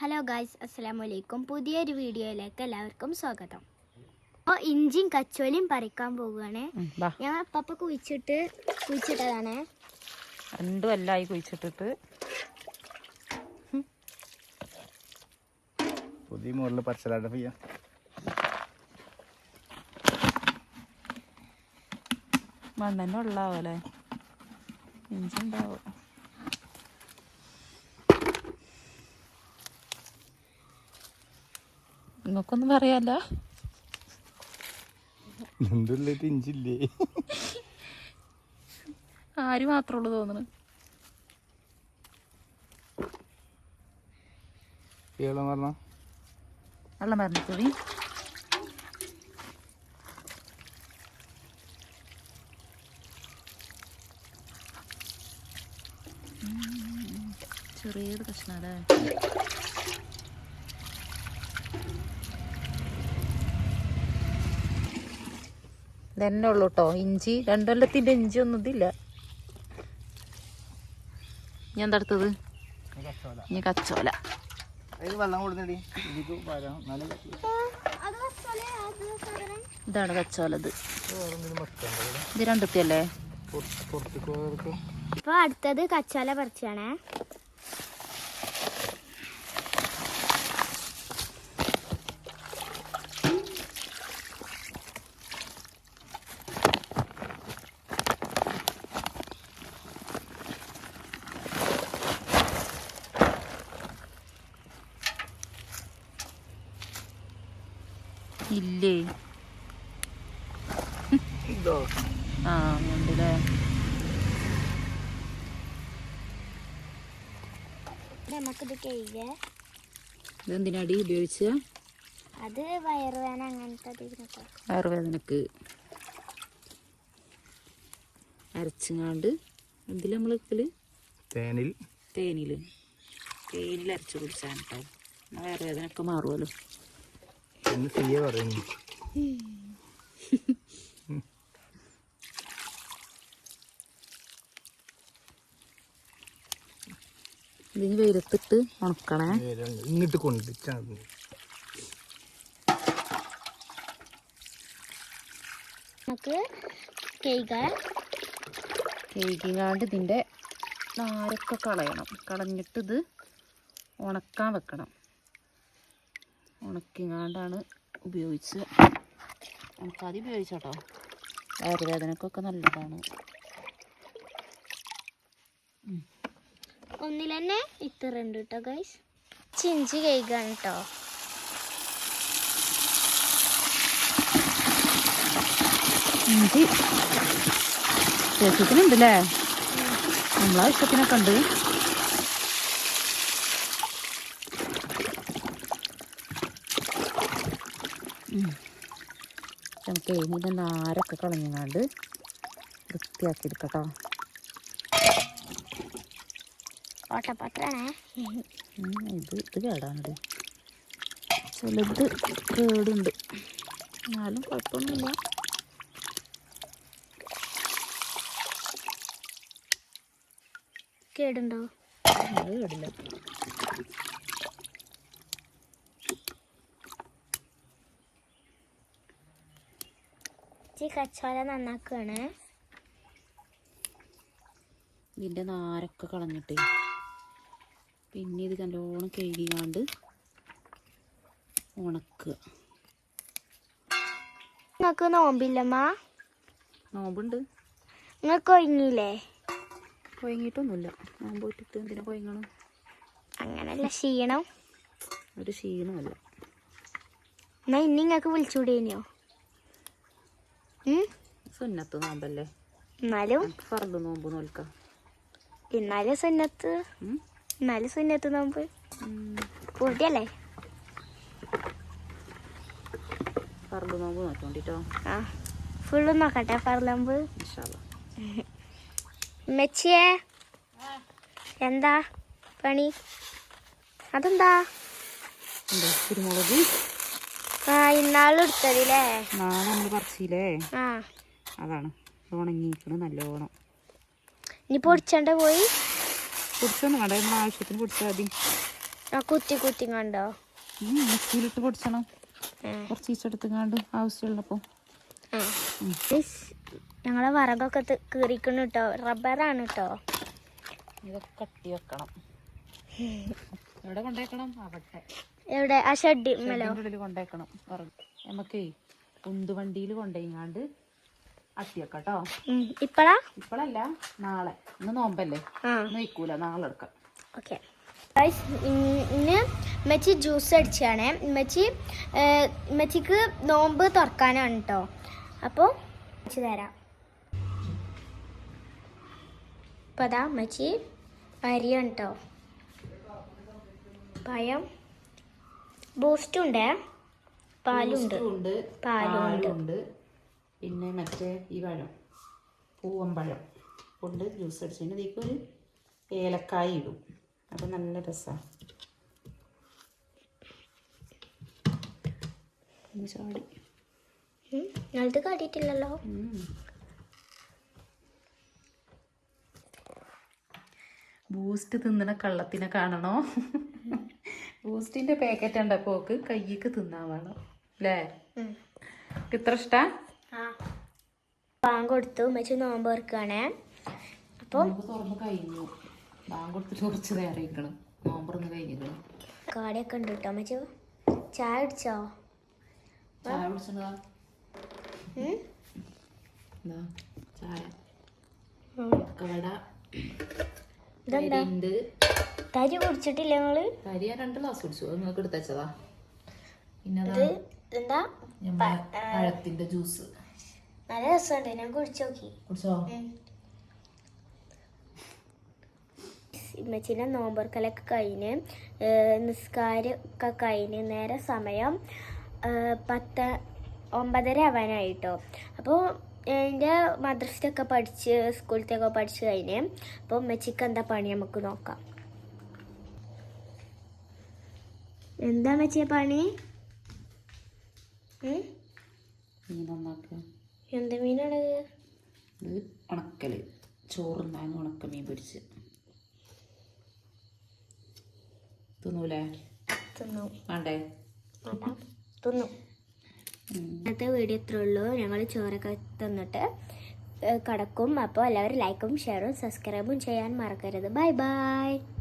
Hello guys അസ്സലാമു അലൈക്കും പുതിയൊരു വീഡിയോയിലേക്ക് എല്ലാവർക്കും സ്വാഗതം. അപ്പോൾ ഇഞ്ചിയും കച്ചോലിയും പറിക്കാൻ പോവുകയാണ്. ഞങ്ങൾ ഞാൻ പപ്പ കുഴിച്ചിട്ട് കുഴിച്ചിട്ടതാണ്. രണ്ടും എല്ലായി കുഴിച്ചിട്ടിട്ട്. പുതിയ മുകളിൽ പച്ചലാട്ട ചെയ്യാം. മണ്ണെന്നെ ഉള്ളാവല്ലേ ഇഞ്ചി ഉണ്ടാവും നിങ്ങൾക്കൊന്നും പറയാല്ല. ഇഞ്ചില്ലേ ആര് മാത്രമുള്ളൂ തോന്നുന്നു പറഞ്ഞ വെള്ളം മരണത്തോടി. ചെറിയൊരു കഷ്ണല്ലേ ഇതന്നെ ഉള്ളു കേട്ടോ ഇഞ്ചി രണ്ടൊല്ലത്തിന്റെ ഇഞ്ചി ഒന്നും ഇതില്ല. ഞാൻ എന്താടുത്തത് ഇനി കച്ചോല. ഇതാണ് കച്ചോലത് ഇത്. രണ്ടത്തിയല്ലേ? ഇപ്പൊ അടുത്തത് കച്ചോല പറിച്ചാണ്. ഇല്ലേ? ആ ഉണ്ടല്ലേ? നമുക്കിത് കഴിയുക ഇതെന്തിനാടി ഉപയോഗിച്ച? അത് വയറുവേദന അങ്ങനത്തെ ഇതിനൊക്കെ അരച്ചങ്ങാണ്ട് അരച്ചുങ്ങാണ്ട് എന്തിൽ നമ്മൾ ഇപ്പിൽ തേനിൽ. തേനിൽ തേനിൽ അരച്ച് കുടിച്ചാണ് കേട്ടോ. വയറുവേദനയൊക്കെ മാറുമല്ലോ എന്ന് തീയ പറയുന്നു. ഇതിന് വെയിലത്തിട്ട് ഉണക്കണേ. ഇങ്ങോട്ട് കൊണ്ടിട്ടാണ് നമുക്ക് കേക്കിങ്ങാണ്ട് ഇതിന്റെ നാരൊക്കെ കളയണം. കളഞ്ഞിട്ട് ഇത് ഉണക്കാൻ വെക്കണം. ഉണക്കിങ്ങാണ്ടാണ് ഉപയോഗിച്ച്. ഉണക്കാതെ ഉപയോഗിച്ചോട്ടോ. വയറുവേദനക്കൊക്കെ നല്ലതാണ്. ഒന്നിൽ തന്നെ ഇത്ര ഉണ്ട് കേട്ടോ ഗൈസ് ചിഞ്ചി കഴിക്കാണ് കേട്ടോ ഇഷ്ടത്തിനുണ്ടല്ലേ ചേച്ചിക്കുന്നുണ്ടല്ലേ നമ്മളെ ഇഷ്ടത്തിനൊക്കെ ഉണ്ട്. നമുക്ക് ഇതിന്റെ നാരൊക്കെ കളഞ്ഞങ്ങാണ്ട് വൃത്തിയാക്കി എടുക്കട്ടോ ഇത് ഇത് കേടാണ്ട് ചിലത് കേടുണ്ട്. എന്നാലും കുഴപ്പമൊന്നുമില്ല. കേടുണ്ടോ? കേടില്ല. ഈ കച്ചോല നന്നാക്കുകയാണ് ഇതിന്റെ നാരൊക്കെ കളഞ്ഞിട്ടേ. പിന്നെ ഇത് നല്ലോണം കഴുകിയാണ്ട് ഉണക്കുക. നിങ്ങൾക്ക് നോമ്പില്ലമ്മ നോമ്പുണ്ട്. നിങ്ങൾ കൊയങ്ങിയില്ലേ? കൊയങ്ങിയിട്ടൊന്നുമില്ല. നോമ്പ് പോയിട്ട് എന്തിനാ കൊയങ്ങണം അങ്ങനല്ല ക്ഷീണം. ഒരു ക്ഷീണമല്ല എന്നാ ഇനി നിങ്ങൾക്ക് വിളിച്ചുകൂടേനിയോ ഉം? സുന്നത്ത് നോമ്പല്ലേ എന്നാലും ഫർദ് നോമ്പ് നോൽക്കാം. എന്നാലും സുന്നത്ത്? എന്നാലും സുന്നത്ത് നോമ്പ്. പൂർത്തിയല്ലേ ഫർദ് നോമ്പ് നോക്കോണ്ടിട്ടോ ആ ഫുള്ള് നോക്കട്ടെ ഫർദ് നോമ്പ്. മെച്ചിയേ എന്താ പണി? അതെന്താ? കുരുമുളക്? ആ ഇന്നാളും എടുത്തതില്ലേ നാളെ നമ്മൾ പറിച്ചില്ലേ ആ. അതാണ്. ഉണങ്ങിയിരിക്കണം നല്ലോണം. ഇനി പൊടിച്ചണ്ട പോയി? പൊടിച്ചൊന്നും വേണ്ട നമ്മൾ ആവശ്യത്തിന് പൊടിച്ചാൽ മതി. ആ കുത്തി കുത്തി കണ്ടോ? മിക്സിയിലിട്ട് പൊടിച്ചണം. കുറച്ച് ഈച്ചെടുത്തുങ്ങാണ്ട് ആവശ്യമുള്ളപ്പോൾ ഞങ്ങളെ വറകൊക്കെ കീറിക്കണം കേട്ടോ റബ്ബറാണ് കേട്ടോ ഇതൊക്കെ കട്ടി വെക്കണം. എവിടെ കൊണ്ടേക്കണം? അവിടെ. എവിടെ? ആ ഷെഡിൽ കൊണ്ടേക്കണം. നമുക്കേ ഉന്തുവണ്ടിയിൽ കൊണ്ടുപോയിങ്ങാണ്ട് അട്ടി ഇപ്പഴാ കേട്ടോ. ഇപ്പളാ നാളെ. ഇന്ന് നോമ്പല്ലേ? ഇന്ന് നാളെ എടുക്കാം. ഓക്കെ. ഇന്ന് മെച്ചി ജ്യൂസ് അടിച്ചാണ്. മെച്ചി മെച്ചിക്ക് നോമ്പ് തുറക്കാനാണ് കേട്ടോ അപ്പോൾ ഉമ്മച്ചി തരാം. അപ്പോൾ അതാ ഉമ്മച്ചി അരിയാണ് കേട്ടോ പഴം. ബൂസ്റ്റുണ്ട് പാലുണ്ട്. പാലുണ്ട്. പിന്നെ മറ്റേ ഈ പഴം പൂവമ്പഴം കൊണ്ട് ജ്യൂസ് അടിച്ചതിന് ഇതിലേക്ക് ഒരു ഏലക്കായ ഇടും. അപ്പം നല്ല രസമാണ് ചാടി. നിങ്ങളത് കാട്ടിയിട്ടില്ലല്ലോ. ബൂസ്റ്റ് തിന്നണ കള്ളത്തിനെ കാണണോ? ബൂസ്റ്റിന്റെ പാക്കറ്റ് ഉണ്ടപ്പോക്ക് കയ്യിക്ക് തിന്നാൻ വേണം. അല്ലേ ഇത്ര ഇഷ്ടാ? ആ. പാൻ കൊടുത്തു. ഉമ്മച്ചി നോമ്പ് തുറക്കുകയാണേ അപ്പം തുറന്ന് കഴിഞ്ഞു. ബാങ്ക് കൊടുത്തിട്ട് കുറച്ച് നേരം ഇരിക്കണം. നോമ്പ് തുറന്ന് കഴിഞ്ഞിരിക്കണം കാടിയൊക്കെ ഉണ്ട് കേട്ടോ. അമ്മച്ചു ചായ അടിച്ചോ ചായ? എന്താ? ചായ. കട. ഇതെന്താ? ഉണ്ട് തരി കുടിച്ചിട്ടില്ല നിങ്ങൾ? തരി ഞാൻ രണ്ട് ഗ്ലാസ് കുടിച്ചു. അത് നിങ്ങൾക്ക് എടുത്തച്ചതാ പിന്നെ ഇത് എന്താ? പഴത്തിന്റെ ജ്യൂസ്. നല്ല രസമുണ്ട്. ഞാൻ കുടിച്ചു നോക്കി. കുടിച്ചോ? ഇമ്മച്ചിന്റെ നോമ്പർക്കലൊക്കെ കഴിഞ്ഞ് നിസ്കാരമൊക്കെ കഴിഞ്ഞ് നേരെ സമയം പത്ത് ഒമ്പതര ആവാനായിട്ടോ. അപ്പോൾ എന്റെ മദ്രസത്തൊക്കെ പഠിച്ച് സ്കൂളത്തൊക്കെ പഠിച്ചു കഴിഞ്ഞ് അപ്പോൾ ഉമ്മച്ചിക്ക് എന്താ പണി നമുക്ക് നോക്കാം. എന്താ മച്ചിയ പണി? മീൻ നന്നാക്കുക എന്ത് മീനാണ് ഇത് ഉണക്കൽ. ചോറുണ്ടാകുന്ന ഉണക്ക മീൻ പൊരിച്ച്. തിന്നൂലേ? തിന്നു. വേണ്ടേ? തിന്നു. ഇന്നത്തെ വീഡിയോ ഇത്രേ ഉള്ളൂ. ഞങ്ങൾ ചോറൊക്കെ തന്നിട്ട് കടക്കും. അപ്പോൾ എല്ലാവരും ലൈക്കും ഷെയറും സബ്സ്ക്രൈബും ചെയ്യാൻ മറക്കരുത്. Bye bye